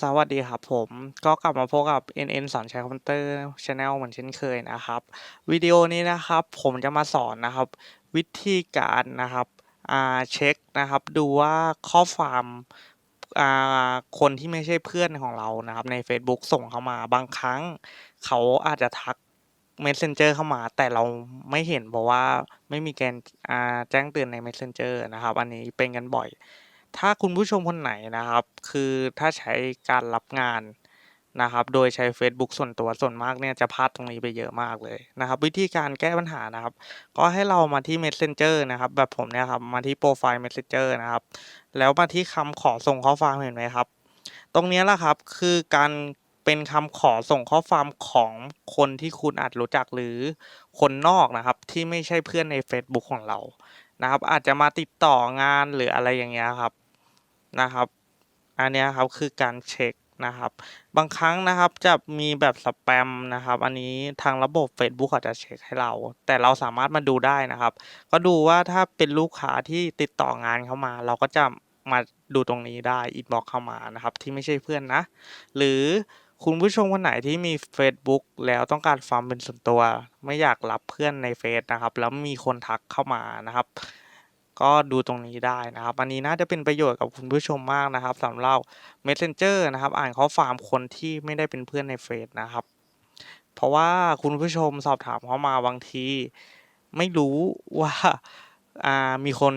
สวัสดีครับผม ก็กลับมาพบกับ NN สอนใช้คอมพิวเตอร์ Channel เหมือนเช่นเคยนะครับ วิดีโอนี้นะครับผมจะมาสอนนะครับ วิธีการนะครับอ่าเช็คนะครับ ดูว่าข้อความอ่าคนที่ไม่ใช่เพื่อนของเรานะครับ ใน Facebook ส่งเข้ามาบางครั้ง เขาอาจจะทัก Messenger เข้ามาแต่เราไม่เห็นเพราะว่าไม่มีการแจ้งเตือนใน Messenger นะครับ อันนี้เป็นกันบ่อย ถ้าคุณผู้ชมคนไหนนะครับ คือถ้าใช้การรับงานนะครับ โดยใช้ Facebook ส่วนตัวส่วนมากเนี่ยจะพลาดตรงนี้ไปเยอะมากเลยนะครับ วิธีการแก้ปัญหานะครับ ก็ให้เรามาที่ Messenger นะครับ แบบผมเนี่ยครับมาที่โปรไฟล์ Messenger นะครับ แล้วมาที่คำขอส่งข้อความเห็นไหมครับ ตรงนี้แหละครับคือการเป็นคำขอส่งข้อความของคนที่คุณอาจรู้จักหรือคนนอกนะครับ ที่ไม่ใช่เพื่อนใน Facebook ของเรา นะครับ อาจจะมาติดต่องานหรืออะไรอย่างเงี้ยครับนะครับ อันนี้ครับคือการเช็คนะครับ บางครั้งนะครับจะมีแบบสแปมนะครับ อันนี้ทางระบบ Facebook อาจจะเช็คให้เรา แต่เราสามารถมาดูได้นะครับ ก็ดูว่าถ้าเป็นลูกค้าที่ติดต่องานเข้ามา เราก็จะมาดูตรงนี้ได้อินบ็อกเข้ามานะครับ ที่ไม่ใช่เพื่อนนะ หรือ คุณผู้ชมคนไหนที่มี Facebook แล้วต้องการความเป็นส่วนตัว ไม่อยากรับเพื่อนในเฟซนะครับ แล้วมีคนทักเข้ามานะครับ ก็ดูตรงนี้ได้นะครับ อันนี้น่าจะเป็นประโยชน์กับคุณผู้ชมมากนะครับสำหรับ Messenger นะครับ อ่านข้อความคนที่ไม่ได้เป็นเพื่อนในเฟซนะครับ เพราะว่าคุณผู้ชมสอบถามเข้ามาบางที ไม่รู้ว่าอ่ามีคน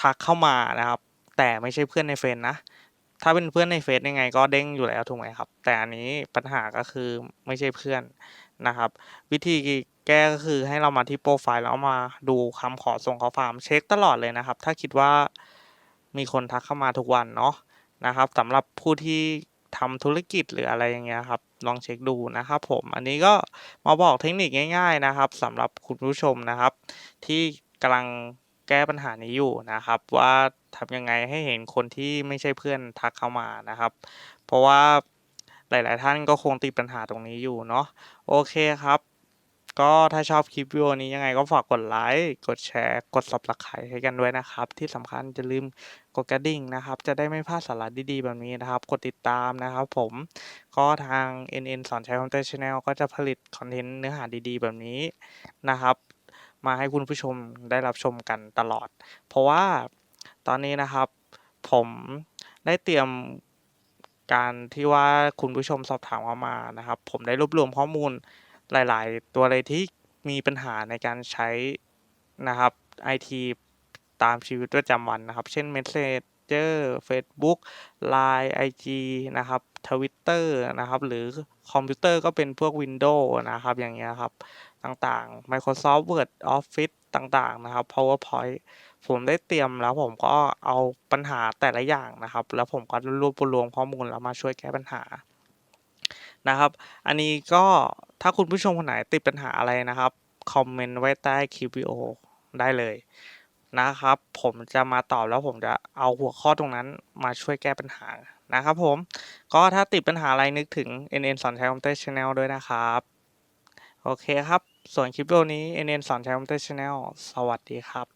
ทักเข้ามานะครับ แต่ไม่ใช่เพื่อนในเฟซนะ ถ้าเป็นเพื่อนในเฟซยังไงก็เด้งอยู่แล้วถูกไหมครับ แต่อันนี้ปัญหาก็คือไม่ใช่เพื่อนนะครับ วิธีแก้ก็คือให้เรามาที่โปรไฟล์แล้วมาดูคำขอส่งข้อความเช็คตลอดเลยนะครับ ถ้าคิดว่ามีคนทักเข้ามาทุกวันเนาะนะครับสำหรับผู้ที่ทำธุรกิจหรืออะไรอย่างเงี้ยครับ ลองเช็คดูนะครับผมอันนี้ก็มาบอกเทคนิคง่าย ๆนะครับสำหรับคุณผู้ชมนะครับ ที่กำลังแก้ปัญหานี้อยู่นะครับว่า ทำยังไงให้เห็นคนที่ไม่ใช่เพื่อนทักเข้ามานะครับ เพราะว่าหลาย ๆ ท่านก็คงติดปัญหาตรงนี้อยู่เนาะโอเคครับ ก็ถ้าชอบคลิปวิดีโอนี้ยังไงก็ฝากกดไลค์กดแชร์กด Subscribe ให้กันด้วยนะครับ ที่สำคัญอย่าลืมกดกระดิ่งนะครับ จะได้ไม่พลาดสาระดี ๆ แบบนี้นะครับ กดติดตามนะครับผมก็ทาง NN สอนใช้คอมพิวเตอร์ Channel ก็จะผลิตคอนเทนต์เนื้อหาดี ๆ แบบนี้นะครับมาให้คุณผู้ชมได้รับชมกันตลอด เพราะว่า ตอนนี้นะครับ ผมได้เตรียมการที่ว่าคุณผู้ชมสอบถามเข้ามานะครับ ผมได้รวบรวมข้อมูลหลาย ๆ ตัวเลยที่มีปัญหาในการใช้นะครับไอทีตามชีวิตประจำวันนะครับ เช่น Messenger Facebook Line IG นะครับ Twitter นะครับ หรือคอมพิวเตอร์ก็เป็นพวก Windows นะครับ อย่างเงี้ยครับ ต่าง ๆ Microsoft Word Office ต่าง ๆ นะครับ PowerPoint ผมได้เตรียมแล้วผมก็เอาปัญหาแต่ละอย่างนะครับ แล้วผมก็รวบรวมข้อมูลแล้วมาช่วยแก้ปัญหานะครับ อันนี้ก็ถ้าคุณผู้ชมคนไหนติดปัญหาอะไรนะครับคอมเมนต์ไว้ใต้คลิปวิดีโอได้เลยนะครับ ผมจะมาตอบแล้วผมจะเอาหัวข้อตรงนั้นมาช่วยแก้ปัญหานะครับผมก็ถ้าติดปัญหาอะไรนึกถึง NN สอนใช้คอมพิวเตอร์ Channel ด้วยนะครับ โอเคครับ ส่วนคลิปวิดีโอนี้ NN สอนใช้คอมพิวเตอร์ Channel สวัสดีครับ